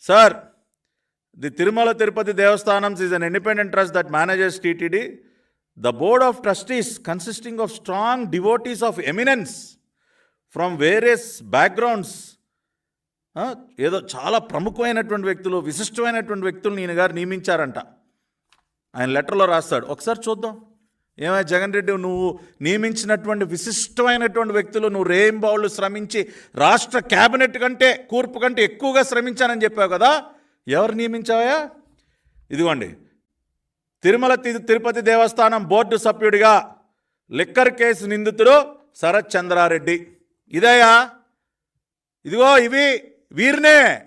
Sir the Tirumala Tirupati Devasthanams is an independent trust that managers TTD the board of trustees consisting of strong devotees of eminence from various backgrounds ఏదో చాలా ప్రముఖమైనటువంటి వ్యక్తులు విశిష్టమైనటువంటి వ్యక్తులు నేను గారు నియమించారంట. ఆయన లెటర్లో రాస్తాడు. ఒకసారి చూద్దాం. ఏమై జగన్ రెడ్డి నువ్వు నియమించినటువంటి విశిష్టమైనటువంటి వ్యక్తులు నువ్వు రేయింబావులు శ్రమించి రాష్ట్ర క్యాబినెట్ కంటే కూర్పు కంటే ఎక్కువగా శ్రమించానని చెప్పావు కదా. ఎవరు నియమించావా ఇదిగోండి. తిరుమల తిరుపతి దేవస్థానం బోర్డు సభ్యుడిగా లిక్కర్ కేసు నిందితుడు శరత్ చంద్రారెడ్డి. ఇదయ్యా. ఇదిగో ఇవి వీరినే.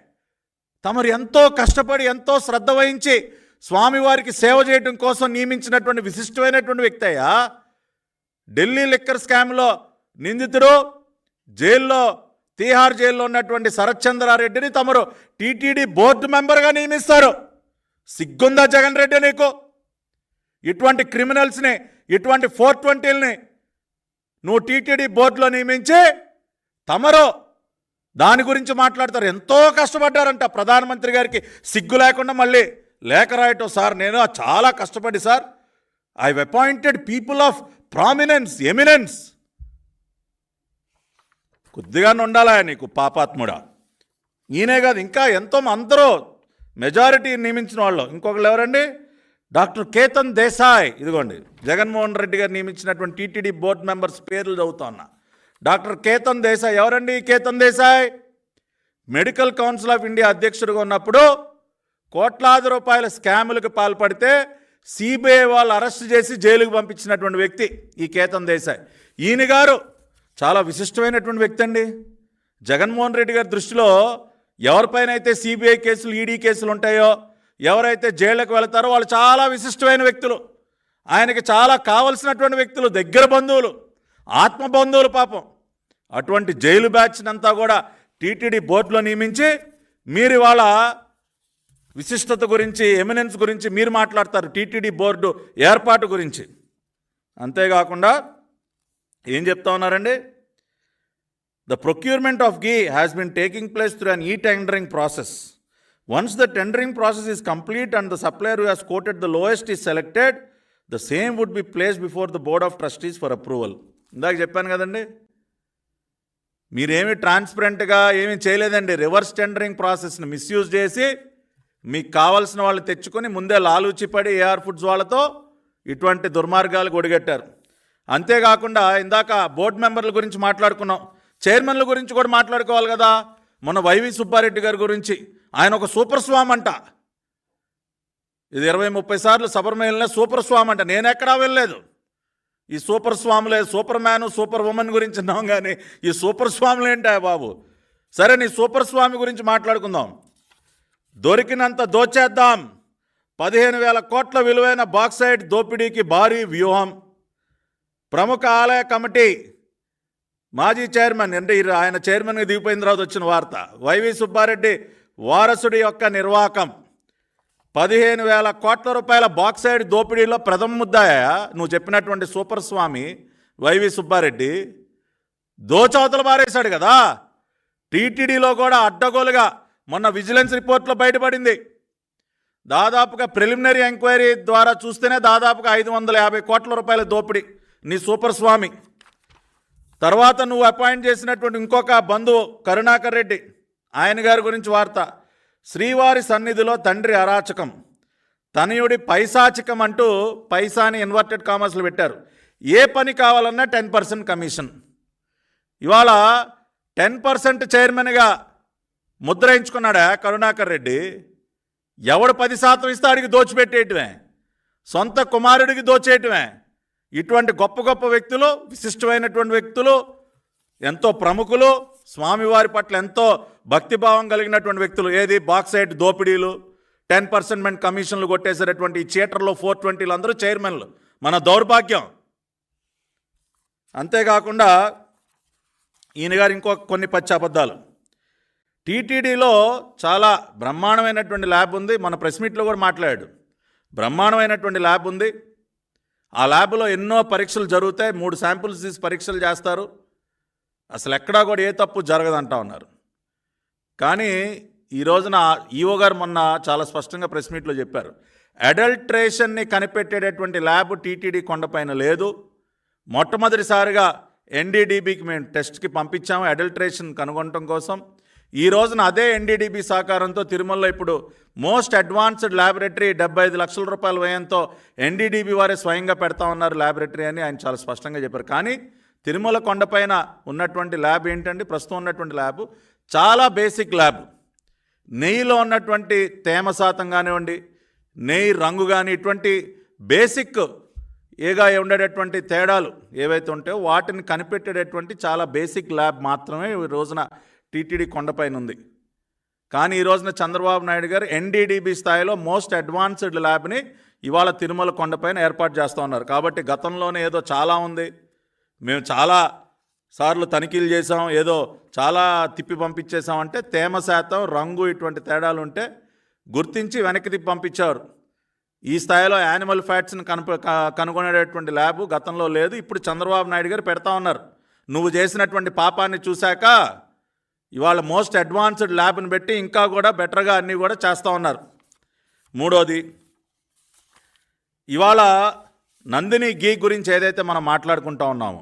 తమరు ఎంతో కష్టపడి ఎంతో శ్రద్ధ వహించి స్వామివారికి సేవ చేయడం కోసం నియమించినటువంటి విశిష్టమైనటువంటి వ్యక్తి అయ్యా. ఢిల్లీ లిక్కర్ స్కామ్లో నిందితుడు జైల్లో తీహార్ జైల్లో ఉన్నటువంటి శరత్చంద్రారెడ్డిని తమరు టీటీడీ బోర్డు మెంబర్గా నియమిస్తారు. సిగ్గుందా జగన్ రెడ్డి నీకు? ఇటువంటి క్రిమినల్స్ని ఇటువంటి ఫోర్ ట్వంటీలని నువ్వు టీటీడీ బోర్డులో నియమించి తమరు దాని గురించి మాట్లాడతారు. ఎంతో కష్టపడ్డారంట ప్రధానమంత్రి గారికి. సిగ్గు లేకుండా మళ్ళీ లేఖ రాయటం సార్ నేను చాలా కష్టపడి sir. I appointed people of prominence eminence కొద్దిగానే ఉండాలా నీకు పాపాత్ముడా. ఈయనే కాదు ఇంకా ఎంతో అందరూ మెజారిటీ నియమించిన వాళ్ళు. ఇంకొకళ్ళు ఎవరండి? డాక్టర్ కేతన్ దేశాయ్. ఇదిగోండి జగన్మోహన్ రెడ్డి గారు నియమించినటువంటి టీటీడీ బోర్డు మెంబర్స్ పేర్లు చదువుతా ఉన్నా. డాక్టర్ కేతన్ దేశాయ్ ఎవరండి Ketan Desai? Medical council of India అధ్యక్షుడిగా ఉన్నప్పుడు కోట్లాది రూపాయల స్కాములకు పాల్పడితే సిబిఐ వాళ్ళు అరెస్ట్ చేసి జైలుకు పంపించినటువంటి వ్యక్తి ఈ కేతన్ దేశాయ్. ఈయన గారు చాలా విశిష్టమైనటువంటి వ్యక్తి అండి. జగన్మోహన్ రెడ్డి గారి దృష్టిలో ఎవరిపైన అయితే సిబిఐ కేసులు ఈడీ కేసులు ఉంటాయో ఎవరైతే జైళ్ళకు వెళతారో వాళ్ళు చాలా విశిష్టమైన వ్యక్తులు. ఆయనకి చాలా కావలసినటువంటి వ్యక్తులు దగ్గర బంధువులు ఆత్మ బంధువులు పాపం. అటువంటి జైలు బ్యాచ్నంతా కూడా టీటీడీ బోర్డులో నియమించి మీరు ఇవాళ విశిష్టత గురించి ఎమినెన్స్ గురించి మీరు మాట్లాడతారు. టీటీడీ బోర్డు ఏర్పాటు గురించి. అంతేకాకుండా ఏం చెప్తా ఉన్నారండి? The procurement of ghee has been taking place through an e tendering process once the tendering process is complete and the supplier who has quoted the lowest is selected the same would be place before the board of trustees for approval ఇందాక చెప్పాను కదండి? మీరేమి ట్రాన్స్పరెంట్గా ఏమీ చేయలేదండి. Reverse tendering ప్రాసెస్ని misuse చేసి మీకు కావాల్సిన వాళ్ళు తెచ్చుకొని ముందే లాలూచిపడి ఏఆర్ ఫుడ్స్ వాళ్ళతో ఇటువంటి దుర్మార్గాలు గొడిగట్టారు అంతేకాకుండా ఇందాక బోర్డు మెంబర్ల గురించి మాట్లాడుకున్నాం. చైర్మన్ల గురించి కూడా మాట్లాడుకోవాలి కదా. మొన్న వైవి సుబ్బారెడ్డి గారి గురించి. ఆయన ఒక సూపర్ స్వామ్ అంట. ఇది ఇరవై ముప్పై సార్లు సబర్మహిళనే సూపర్ స్వామ్ అంట. నేను ఎక్కడా వెళ్ళలేదు. ఈ సూపర్ స్వాములే సూపర్ మ్యాన్ సూపర్ ఉమెన్ గురించి ఉన్నాం కానీ ఈ సూపర్ స్వాములు ఏంటా బాబు? సరే నీ సూపర్ స్వామి గురించి మాట్లాడుకుందాం. దొరికినంత దోచేద్దాం. పదిహేను వేల కోట్ల విలువైన బాక్సైడ్ దోపిడీకి భారీ వ్యూహం. ప్రముఖ ఆలయ కమిటీ మాజీ చైర్మన్ అంటే ఆయన చైర్మన్గా దిగిపోయిన తర్వాత వచ్చిన వార్త. వైవి సుబ్బారెడ్డి వారసుడి యొక్క నిర్వాకం. పదిహేను వేల కోట్ల రూపాయల బాక్సైడ్ దోపిడీలో ప్రథమ ముద్దాయ నువ్వు చెప్పినటువంటి సూపర్ స్వామి వైవి సుబ్బారెడ్డి దోచవతలు మారేశాడు కదా. టీటీడీలో కూడా అడ్డగోలుగా మొన్న విజిలెన్స్ రిపోర్ట్లో బయటపడింది. దాదాపుగా ప్రిలిమినరీ ఎంక్వైరీ ద్వారా చూస్తేనే దాదాపుగా ఐదు వందల యాభై కోట్ల రూపాయల దోపిడీ. నీ సూపర్ స్వామి. తర్వాత నువ్వు అపాయింట్ చేసినటువంటి ఇంకొక బంధువు కరుణాకర్ రెడ్డి. ఆయన గారి గురించి వార్త. శ్రీవారి సన్నిధిలో తండ్రి అరాచకం. తనయుడి పైశాచికం అంటూ పైసాని ఇన్వర్టెడ్ కామర్స్లు పెట్టారు. ఏ పని కావాలన్నా టెన్ పర్సెంట్ కమిషన్. ఇవాళ టెన్ పర్సెంట్ చైర్మన్గా ముద్రయించుకున్నాడా కరుణాకర్ రెడ్డి? ఎవడు పది శాతం ఇస్తే ఆడికి దోచిపెట్టేయటమే సొంత కుమారుడికి దోచేయటమే ఇటువంటి గొప్ప గొప్ప వ్యక్తులు విశిష్టమైనటువంటి వ్యక్తులు ఎంతో ప్రముఖులు స్వామివారి పట్ల ఎంతో భక్తిభావం కలిగినటువంటి వ్యక్తులు ఏది? బాక్సైట్ దోపిడీలు టెన్ పర్సెంట్ కమిషన్లు కొట్టేసేటటువంటి చీటర్లు ఫోర్ ట్వంటీలు అందరూ చైర్మన్లు. మన దౌర్భాగ్యం. అంతేకాకుండా ఈయన గారు ఇంకో కొన్ని పచ్చి అబద్ధాలు టీటీడీలో చాలా బ్రహ్మాండమైనటువంటి ల్యాబ్ ఉంది. మన ప్రెస్ మీట్లో కూడా మాట్లాడాడు. బ్రహ్మాండమైనటువంటి ల్యాబ్ ఉంది. ఆ ల్యాబ్లో ఎన్నో పరీక్షలు జరుగుతాయి. మూడు శాంపుల్స్ తీసి పరీక్షలు చేస్తారు. అసలు ఎక్కడా కూడా ఏ తప్పు జరగదంటా ఉన్నారు. కానీ ఈ రోజున ఈఓ గారు మొన్న చాలా స్పష్టంగా ప్రెస్ మీట్లో చెప్పారు. అడల్ట్రేషన్ని కనిపెట్టేటటువంటి ల్యాబ్ టీటీడీ కొండపైన లేదు. మొట్టమొదటిసారిగా ఎన్డీడీబీకి మేము టెస్ట్కి పంపించాము అడల్ట్రేషన్ కనుగొనటం కోసం. ఈ రోజున అదే ఎన్డీడీబీ సహకారంతో తిరుమలలో ఇప్పుడు మోస్ట్ అడ్వాన్స్డ్ ల్యాబొరేటరీ డెబ్బై ఐదు లక్షల రూపాయల వ్యయంతో ఎన్డీడీబీ వారే స్వయంగా పెడతా ఉన్నారు ల్యాబొరేటరీ అని ఆయన చాలా స్పష్టంగా చెప్పారు. కానీ తిరుమల కొండపైన ఉన్నటువంటి ల్యాబ్ ఏంటండి? ప్రస్తుతం ఉన్నటువంటి ల్యాబ్ చాలా బేసిక్ ల్యాబ్. నెయ్యిలో ఉన్నటువంటి తేమ శాతం కానివ్వండి నెయ్యి రంగు కానీ ఇటువంటి బేసిక్ ఏగా ఉండేటటువంటి తేడాలు ఏవైతే ఉంటాయో వాటిని కనిపెట్టేటటువంటి చాలా బేసిక్ ల్యాబ్ మాత్రమే ఈ రోజున టీటీడీ కొండపైన ఉంది కానీ ఈ రోజున చంద్రబాబు నాయుడు గారు ఎన్డీడీబీ స్థాయిలో మోస్ట్ అడ్వాన్స్డ్ ల్యాబ్ని ఇవాళ తిరుమల కొండపైన ఏర్పాటు చేస్తూ ఉన్నారు. కాబట్టి గతంలోనే ఏదో చాలా ఉంది. మేము చాలా సార్లు తనిఖీలు చేసాం ఏదో చాలా తిప్పి పంపించేసామంటే తేమ శాతం రంగు ఇటువంటి తేడాలు ఉంటే గుర్తించి వెనక్కి తిప్పి పంపించారు. ఈ స్థాయిలో యానిమల్ ఫ్యాట్స్ని కనుప క- కనుగొనేటటువంటి ల్యాబ్ గతంలో లేదు. ఇప్పుడు చంద్రబాబు నాయుడు గారు పెడతా ఉన్నారు. నువ్వు చేసినటువంటి పాపాన్ని చూశాక ఇవాళ మోస్ట్ అడ్వాన్స్డ్ ల్యాబ్ని పెట్టి ఇంకా కూడా బెటర్గా అన్నీ కూడా చేస్తూ ఉన్నారు. మూడోది ఇవాళ నందిని గీ గురించి ఏదైతే మనం మాట్లాడుకుంటా ఉన్నామో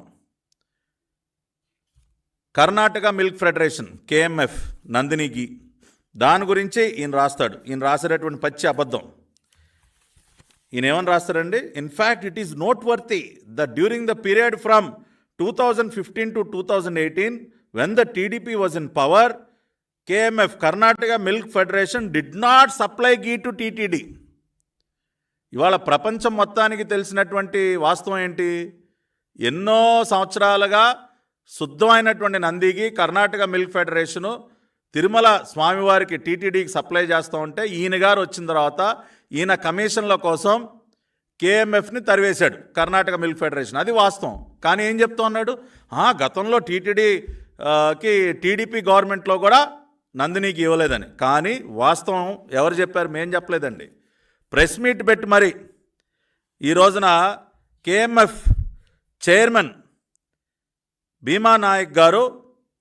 Karnataka milk federation KMF Nandini ghee దాని గురించి ఈయన రాస్తాడు. ఈయన రాసేటటువంటి పచ్చి అబద్ధం. ఈయన ఏమని రాస్తారండి in fact it is noteworthy the during the period from two thousand fifteen to two thousand eighteen when the TDP was in power KMF Karnataka milk federation did not supply ghee to TTD ఇవాళ ప్రపంచం మొత్తానికి తెలిసినటువంటి వాస్తవం ఏంటి? ఎన్నో సంవత్సరాలుగా శుద్ధమైనటువంటి నందికి కర్ణాటక మిల్క్ ఫెడరేషను తిరుమల స్వామివారికి టీటీడీకి సప్లై చేస్తూ ఉంటే ఈయన గారు వచ్చిన తర్వాత ఈయన కమిషన్ల కోసం కేఎంఎఫ్ని తరివేశాడు కర్ణాటక మిల్క్ ఫెడరేషన్. అది వాస్తవం. కానీ ఏం చెప్తా ఉన్నాడు? "ఆ, గతంలో టీటీడీ కి టీడీపీ గవర్నమెంట్లో కూడా నందినికి ఇవ్వలేదని. కానీ వాస్తవం ఎవరు చెప్పారు? మేం చెప్పలేదండి. ప్రెస్ మీట్ పెట్టి మరి ఈ రోజున కేఎంఎఫ్ చైర్మన్ భీమా నాయక్ గారు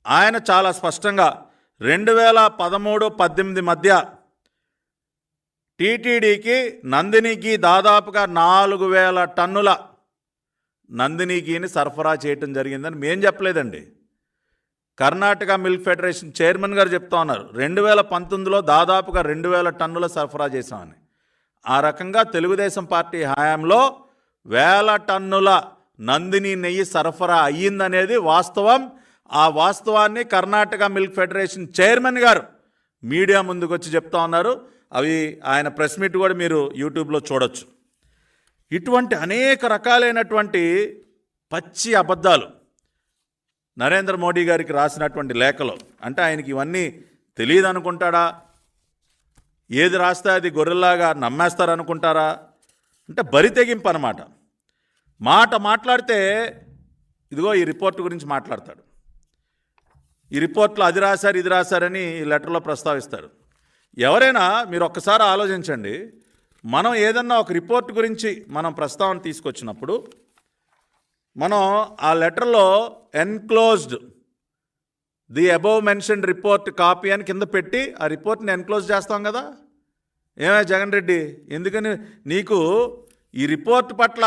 ఆయన చాలా స్పష్టంగా రెండు వేల పదమూడు పద్దెనిమిది మధ్య టీటీడీకి నందినికి దాదాపుగా నాలుగు వేల టన్నుల నందినికిని సరఫరా చేయటం జరిగిందని మేం చెప్పలేదండి. కర్ణాటక మిల్క్ ఫెడరేషన్ చైర్మన్ గారు చెప్తా ఉన్నారు రెండు వేల పంతొమ్మిదిలో దాదాపుగా రెండు వేల టన్నుల సరఫరా చేశామని. ఆ రకంగా తెలుగుదేశం పార్టీ హయాంలో వేల టన్నుల నందిని నెయ్యి సరఫరా అయ్యిందనేది వాస్తవం. ఆ వాస్తవాన్ని కర్ణాటక మిల్క్ ఫెడరేషన్ చైర్మన్ గారు మీడియా ముందుకు వచ్చి చెప్తా ఉన్నారు. అవి ఆయన ప్రెస్ మీట్ కూడా మీరు యూట్యూబ్లో చూడొచ్చు. ఇటువంటి అనేక రకాలైనటువంటి పచ్చి అబద్ధాలు నరేంద్ర మోడీ గారికి రాసినటువంటి లేఖలో. అంటే ఆయనకి ఇవన్నీ తెలియదు అనుకుంటాడా ఏది రాస్తే అది గొర్రెల్లాగా నమ్మేస్తారనుకుంటారా? అంటే బరి తెగింపు అనమాట మాట మాట్లాడితే ఇదిగో ఈ రిపోర్ట్ గురించి మాట్లాడతాడు. ఈ రిపోర్ట్లో అది రాశారు ఇది రాశారని ఈ లెటర్లో ప్రస్తావిస్తారు. ఎవరైనా మీరు ఒక్కసారి ఆలోచించండి. మనం ఏదన్నా ఒక రిపోర్ట్ గురించి మనం ప్రస్తావన తీసుకొచ్చినప్పుడు మనం ఆ లెటర్లో enclosed the above mentioned report copy అని కింద పెట్టి ఆ రిపోర్ట్ని ఎన్క్లోజ్ చేస్తాం కదా? ఏమే జగన్ రెడ్డి? ఎందుకని నీకు ఈ రిపోర్ట్ పట్ల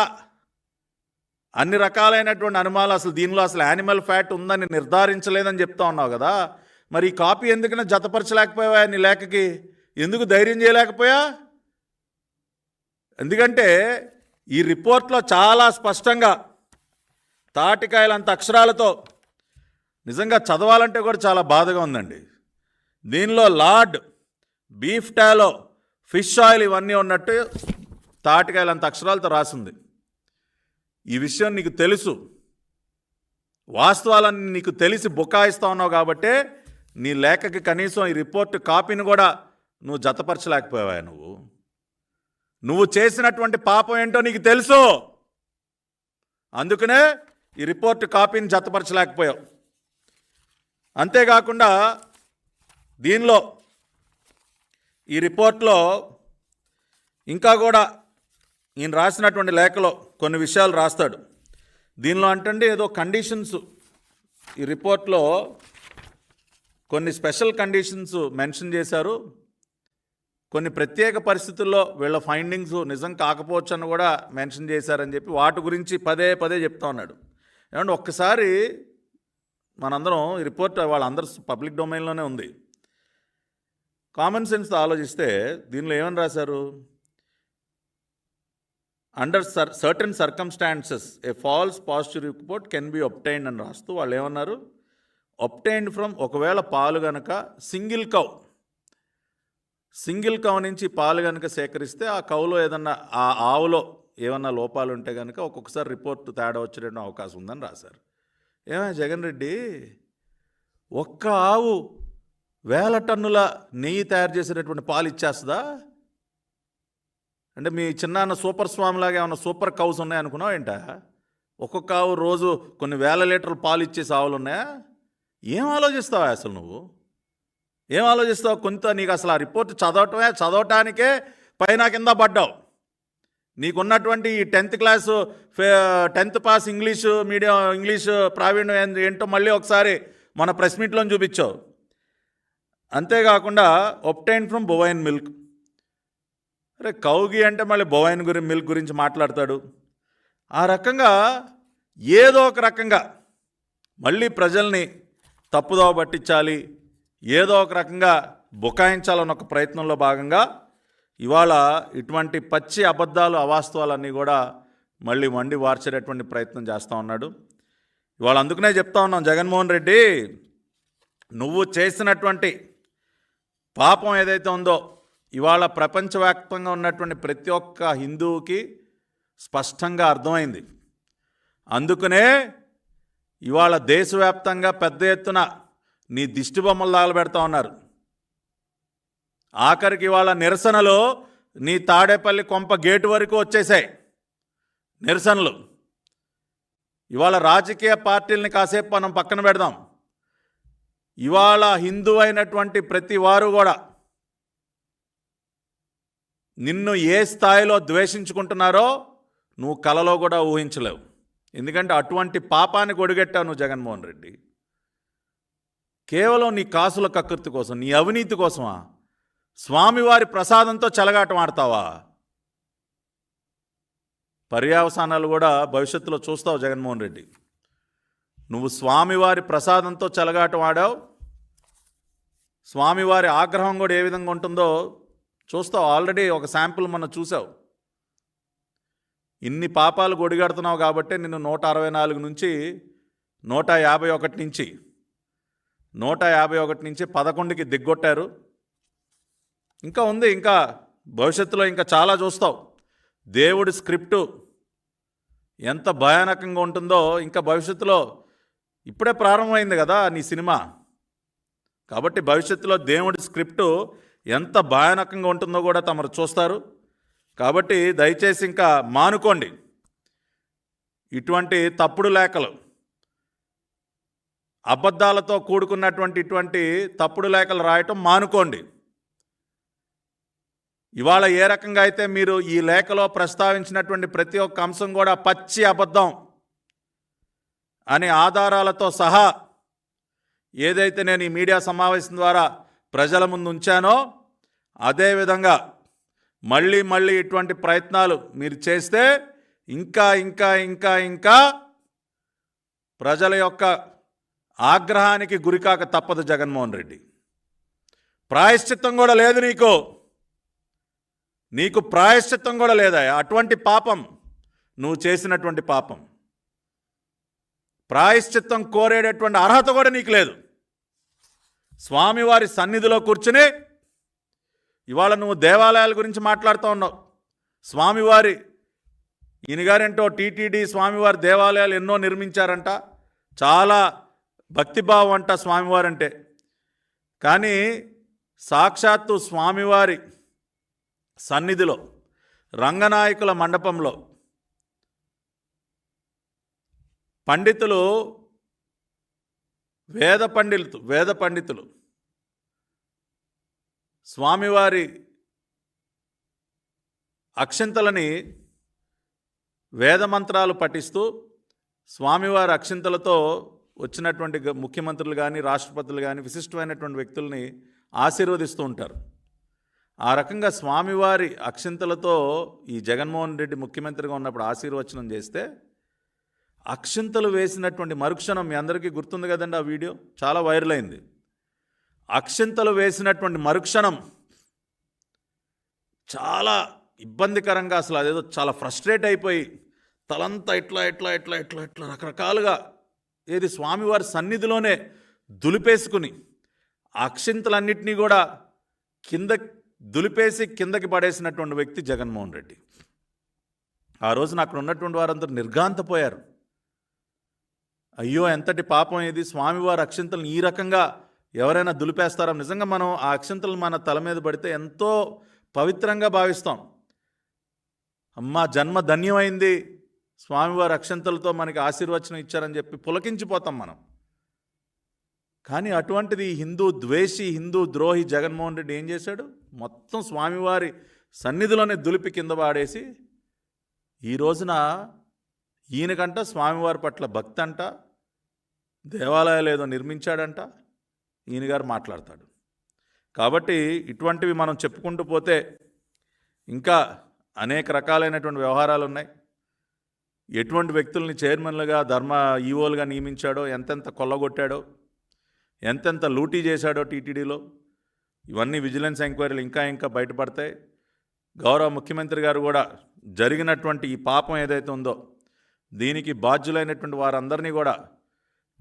అన్ని రకాలైనటువంటి అనుమానాలు అసలు దీనిలో అసలు యానిమల్ ఫ్యాట్ ఉందని నిర్ధారించలేదని చెప్తా ఉన్నావు కదా? మరి ఈ కాపీ ఎందుకని జతపరచలేకపోయావా నీ లేఖకి? ఎందుకు ధైర్యం చేయలేకపోయా? ఎందుకంటే ఈ రిపోర్ట్లో చాలా స్పష్టంగా తాటికాయలంత అక్షరాలతో. నిజంగా చదవాలంటే కూడా చాలా బాధగా ఉందండి. దీనిలో lard beef tallow fish oil ఇవన్నీ ఉన్నట్టు తాటికాయలంత అక్షరాలతో రాసింది. ఈ విషయం నీకు తెలుసు. వాస్తవాలన్నీ నీకు తెలిసి బుకాయిస్తా ఉన్నావు కాబట్టే నీ లేఖకి కనీసం ఈ రిపోర్ట్ కాపీని కూడా నువ్వు జతపరచలేకపోయావా నువ్వు? నువ్వు చేసినటువంటి పాపం ఏంటో నీకు తెలుసు. అందుకనే ఈ రిపోర్ట్ కాపీని జతపరచలేకపోయావు. అంతేకాకుండా దీనిలో ఈ రిపోర్ట్లో ఇంకా కూడా ఈయన రాసినటువంటి లేఖలో కొన్ని విషయాలు రాస్తాడు. దీనిలో అంటే ఏదో కండిషన్స్ ఈ రిపోర్ట్లో కొన్ని స్పెషల్ కండిషన్స్ మెన్షన్ చేశారు. కొన్ని ప్రత్యేక పరిస్థితుల్లో వీళ్ళ ఫైండింగ్స్ నిజం కాకపోవచ్చు అని కూడా మెన్షన్ చేశారని చెప్పి వాటి గురించి పదే పదే చెప్తా ఉన్నాడు. ఏమంటే ఒక్కసారి మనందరం ఈ రిపోర్ట్ వాళ్ళందరూ పబ్లిక్ డొమైన్లోనే ఉంది. కామన్ సెన్స్తో ఆలోచిస్తే దీనిలో ఏమని రాశారు? Under sir certain circumstances a false positive report can be obtained అని రాస్తూ వాళ్ళు ఏమన్నారు? ఒప్టైన్డ్ ఫ్రమ్ ఒకవేళ పాలు గనక సింగిల్ కౌ సింగిల్ కౌ నుంచి పాలు కనుక సేకరిస్తే ఆ కౌలో ఏదన్నా ఆ ఆవులో ఏమన్నా లోపాలు ఉంటే కనుక ఒక్కొక్కసారి రిపోర్ట్ తేడా వచ్చేట అవకాశం ఉందని రాశారు. ఏమైనా జగన్ రెడ్డి? ఒక్క ఆవు వేల టన్నుల నెయ్యి తయారు చేసేటటువంటి పాలు ఇచ్చేస్తుందా? అంటే మీ చిన్నాన్న సూపర్ స్వామిలాగా ఏమైనా సూపర్ కౌస్ ఉన్నాయనుకున్నావు ఏంట? ఒక్కొక్క ఆవు రోజు కొన్ని వేల లీటర్లు పాలు ఇచ్చేసి ఆవులు ఉన్నాయా? ఏం ఆలోచిస్తావా అసలు నువ్వు? ఏం ఆలోచిస్తావు? కొంత నీకు అసలు ఆ రిపోర్ట్ చదవటమే చదవటానికే పైన కింద పడ్డావు. నీకున్నటువంటి ఈ tenth class tenth pass English medium English ప్రావీణ్యం ఏంటో మళ్ళీ ఒకసారి మన ప్రెస్ మీట్లో చూపించావు. అంతేకాకుండా ఒప్టైన్ ఫ్రమ్ బొవైన్ మిల్క్ అరే కౌగి అంటే మళ్ళీ బొవైన్ గురి మిల్క్ గురించి మాట్లాడతాడు. ఆ రకంగా ఏదో ఒక రకంగా మళ్ళీ ప్రజల్ని తప్పుదోవ పట్టించాలి ఏదో ఒక రకంగా బుకాయించాలన్న ఒక ప్రయత్నంలో భాగంగా ఇవాళ ఇటువంటి పచ్చి అబద్ధాలు అవాస్తవాలన్నీ కూడా మళ్ళీ వండి వార్చేటటువంటి ప్రయత్నం చేస్తూ ఉన్నాడు. ఇవాళ అందుకనే చెప్తా ఉన్నాం జగన్మోహన్ రెడ్డి నువ్వు చేసినటువంటి పాపం ఏదైతే ఉందో ఇవాళ ప్రపంచవ్యాప్తంగా ఉన్నటువంటి ప్రతి ఒక్క హిందువుకి స్పష్టంగా అర్థమైంది. అందుకనే ఇవాళ దేశవ్యాప్తంగా పెద్ద ఎత్తున నీ దిష్టిబొమ్మలు తగలబెడతా ఉన్నారు. ఆఖరికి వాళ్ళ నిరసనలు నీ తాడేపల్లి కొంప గేటు వరకు వచ్చేసాయి. నిరసనలు. ఇవాళ రాజకీయ పార్టీలని కాసేపు మనం పక్కన పెడదాం. ఇవాళ హిందూ అయినటువంటి ప్రతి వారు కూడా నిన్ను ఏ స్థాయిలో ద్వేషించుకుంటున్నారో నువ్వు కలలో కూడా ఊహించలేవు. ఎందుకంటే అటువంటి పాపాన్ని గొడిగెట్టావు నువ్వు జగన్మోహన్ రెడ్డి. కేవలం నీ కాసుల కకృతి కోసం నీ అవినీతి కోసమా? స్వామివారి ప్రసాదంతో చెలగాటం ఆడతావా? పర్యావసానాలు కూడా భవిష్యత్తులో చూస్తావు జగన్మోహన్ రెడ్డి. నువ్వు స్వామివారి ప్రసాదంతో చెలగాటం ఆడావు. స్వామివారి ఆగ్రహం కూడా ఏ విధంగా ఉంటుందో చూస్తావు. ఆల్రెడీ ఒక శాంపుల్ మనం చూసావు. ఇన్ని పాపాలు గొడిగడుతున్నావు కాబట్టి నిన్ను నూట అరవై నాలుగు నుంచి నూట యాభై ఒకటి నుంచి నూట యాభై ఒకటి నుంచి పదకొండుకి దిగ్గొట్టారు. ఇంకా ఉంది ఇంకా భవిష్యత్తులో ఇంకా చాలా చూస్తావు. దేవుడి స్క్రిప్టు ఎంత భయానకంగా ఉంటుందో ఇంకా భవిష్యత్తులో ఇప్పుడే ప్రారంభమైంది కదా నీ సినిమా. కాబట్టి భవిష్యత్తులో దేవుడి స్క్రిప్టు ఎంత భయానకంగా ఉంటుందో కూడా తమరు చూస్తారు. కాబట్టి దయచేసి ఇంకా మానుకోండి. ఇటువంటి తప్పుడు లేఖలు అబద్ధాలతో కూడుకున్నటువంటి ఇటువంటి తప్పుడు లేఖలు రాయటం మానుకోండి. ఇవాళ ఏ రకంగా అయితే మీరు ఈ లేఖలో ప్రస్తావించినటువంటి ప్రతి ఒక్క అంశం కూడా పచ్చి అబద్ధం అనే ఆధారాలతో సహా ఏదైతే నేను ఈ మీడియా సమావేశం ద్వారా ప్రజల ముందు ఉంచానో అదేవిధంగా మళ్ళీ మళ్ళీ ఇటువంటి ప్రయత్నాలు మీరు చేస్తే ఇంకా ఇంకా ఇంకా ఇంకా ప్రజల యొక్క ఆగ్రహానికి గురికాక తప్పదు జగన్మోహన్ రెడ్డి. ప్రాయశ్చిత్తం కూడా లేదు నీకు. నీకు ప్రాయశ్చిత్తం కూడా లేదా? అటువంటి పాపం. నువ్వు చేసినటువంటి పాపం. ప్రాయశ్చిత్తం కోరేటటువంటి అర్హత కూడా నీకు లేదు. స్వామివారి సన్నిధిలో కూర్చుని ఇవాళ నువ్వు దేవాలయాల గురించి మాట్లాడుతూ ఉన్నావు. స్వామివారి ఈయనగారేంటో టీటీడీ స్వామివారి దేవాలయాలు ఎన్నో నిర్మించారంట. చాలా భక్తిభావం అంట స్వామివారంటే. కానీ సాక్షాత్తు స్వామివారి సన్నిధిలో రంగనాయకుల మండపంలో. పండితులు వేద పండితులు వేద పండితులు. స్వామివారి అక్షింతలని వేద మంత్రాలు పఠిస్తూ స్వామివారి అక్షింతలతో వచ్చినటువంటి ముఖ్యమంత్రులు కానీ రాష్ట్రపతులు కానీ విశిష్టమైనటువంటి వ్యక్తుల్ని ఆశీర్వదిస్తూ ఉంటారు. ఆ రకంగా స్వామివారి అక్షింతలతో ఈ జగన్మోహన్ రెడ్డి ముఖ్యమంత్రిగా ఉన్నప్పుడు ఆశీర్వచనం చేస్తే అక్షింతలు వేసినటువంటి మరుక్షణం మీ అందరికీ గుర్తుంది కదండి ఆ వీడియో? చాలా వైరల్ అయింది. అక్షింతలు వేసినటువంటి మరుక్షణం చాలా ఇబ్బందికరంగా అసలు అదేదో చాలా ఫ్రస్ట్రేట్ అయిపోయి తలంతా ఇట్లా ఇట్లా ఇట్లా ఇట్లా ఇట్లా రకరకాలుగా ఏది స్వామివారి సన్నిధిలోనే దులిపేసుకుని అక్షింతలన్నింటినీ కూడా కింద దులిపేసి కిందకి పడేసినటువంటి వ్యక్తి జగన్మోహన్ రెడ్డి. ఆ రోజున అక్కడ ఉన్నటువంటి వారందరూ నిర్ఘాంతపోయారు. అయ్యో ఎంతటి పాపం ఇది. స్వామివారి అక్షింతలను ఈ రకంగా ఎవరైనా దులిపేస్తారో? నిజంగా మనం ఆ అక్షింతలు మన తల మీద పడితే ఎంతో పవిత్రంగా భావిస్తాం. అమ్మ జన్మ ధన్యమైంది. స్వామివారి అక్షంతలతో మనకి ఆశీర్వచనం ఇచ్చారని చెప్పి పులకించిపోతాం మనం. కానీ అటువంటిది హిందూ ద్వేషి హిందూ ద్రోహి జగన్మోహన్ రెడ్డి ఏం చేశాడు? మొత్తం స్వామివారి సన్నిధిలోనే దులిపి కింద పాడేసి ఈ రోజున ఈయనకంట స్వామివారి పట్ల భక్తి అంట దేవాలయాలు ఏదో నిర్మించాడంట ఈయన గారు మాట్లాడతాడు. కాబట్టి ఇటువంటివి మనం చెప్పుకుంటూ పోతే ఇంకా అనేక రకాలైనటువంటి వ్యవహారాలు ఉన్నాయి. ఎటువంటి వ్యక్తుల్ని చైర్మన్లుగా ధర్మ ఈవోలుగా నియమించాడో ఎంతెంత కొల్లగొట్టాడో ఎంతెంత లూటీ చేశాడో టీటీడీలో? ఇవన్నీ విజిలెన్స్ ఎంక్వైరీలు ఇంకా ఇంకా బయటపడతాయి. గౌరవ ముఖ్యమంత్రి గారు కూడా జరిగినటువంటి ఈ పాపం ఏదైతే ఉందో దీనికి బాధ్యులైనటువంటి వారందరినీ కూడా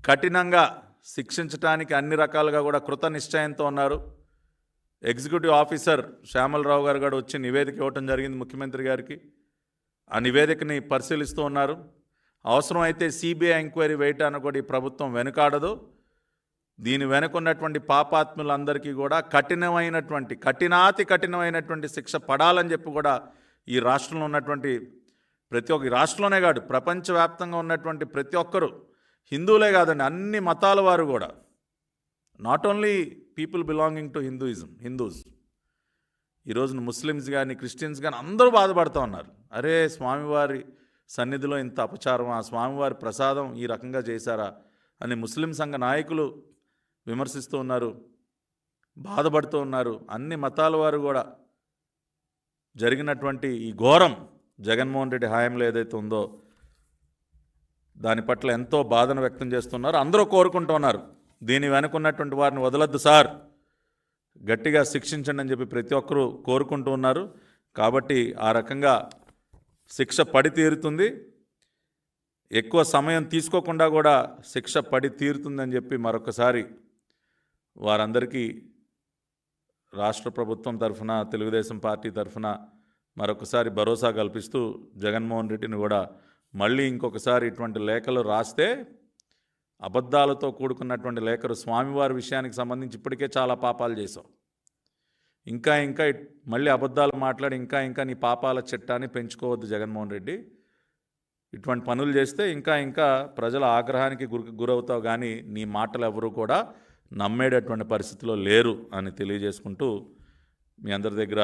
కఠినంగా శిక్షించడానికి అన్ని రకాలుగా కూడా కృత నిశ్చయంతో ఉన్నారు. ఎగ్జిక్యూటివ్ ఆఫీసర్ శ్యామలరావు గారు కూడా వచ్చి నివేదిక ఇవ్వటం జరిగింది ముఖ్యమంత్రి గారికి. ఆ నివేదికని పరిశీలిస్తూ ఉన్నారు. అవసరమైతే సిబిఐ ఎంక్వైరీ వేయటానికి కూడా ఈ ప్రభుత్వం వెనుకాడదు. దీని వెనుకున్నటువంటి పాపాత్ములందరికీ కూడా కఠినమైనటువంటి కఠినాతి కఠినమైనటువంటి శిక్ష పడాలని చెప్పి కూడా ఈ రాష్ట్రంలో ఉన్నటువంటి ప్రతి ఒక్క ఈ రాష్ట్రంలోనే కాదు ప్రపంచవ్యాప్తంగా ఉన్నటువంటి ప్రతి ఒక్కరూ హిందువులే కాదండి అన్ని మతాల వారు కూడా. Not only people belonging to Hinduism Hindus ఈరోజున ముస్లిమ్స్ కానీ క్రిస్టియన్స్ కానీ అందరూ బాధపడుతూ ఉన్నారు. అరే స్వామివారి సన్నిధిలో ఇంత అపచారం ఆ స్వామివారి ప్రసాదం ఈ రకంగా చేశారా అని ముస్లిం సంఘ నాయకులు విమర్శిస్తూ ఉన్నారు బాధపడుతూ ఉన్నారు. అన్ని మతాల వారు కూడా జరిగినటువంటి ఈ ఘోరం జగన్మోహన్ రెడ్డి హాయంలో ఏదైతే ఉందో దాని పట్ల ఎంతో బాధను వ్యక్తం చేస్తున్నారు. అందరూ కోరుకుంటున్నారు దీని వెనుకున్నటువంటి వారిని వదలద్దు సార్. గట్టిగా శిక్షించండి అని చెప్పి ప్రతి ఒక్కరూ కోరుకుంటూ ఉన్నారు. కాబట్టి ఆ రకంగా శిక్ష పడి తీరుతుంది. ఎక్కువ సమయం తీసుకోకుండా కూడా శిక్ష పడి తీరుతుందని చెప్పి మరొకసారి వారందరికీ రాష్ట్ర ప్రభుత్వం తరఫున తెలుగుదేశం పార్టీ తరఫున మరొకసారి భరోసా కల్పిస్తూ జగన్మోహన్ రెడ్డిని కూడా మళ్ళీ ఇంకొకసారి ఇటువంటి లేఖలు రాస్తే అబద్ధాలతో కూడుకున్నటువంటి లేఖలు స్వామివారి విషయానికి సంబంధించి ఇప్పటికే చాలా పాపాలు చేశావు. ఇంకా ఇంకా మళ్ళీ అబద్ధాలు మాట్లాడి ఇంకా ఇంకా నీ పాపాల చట్టాన్ని పెంచుకోవద్దు జగన్మోహన్ రెడ్డి. ఇటువంటి పనులు చేస్తే ఇంకా ఇంకా ప్రజల ఆగ్రహానికి గురి గురవుతావు కానీ నీ మాటలు ఎవరు కూడా నమ్మేటటువంటి పరిస్థితిలో లేరు అని తెలియజేసుకుంటూ మీ అందరి దగ్గర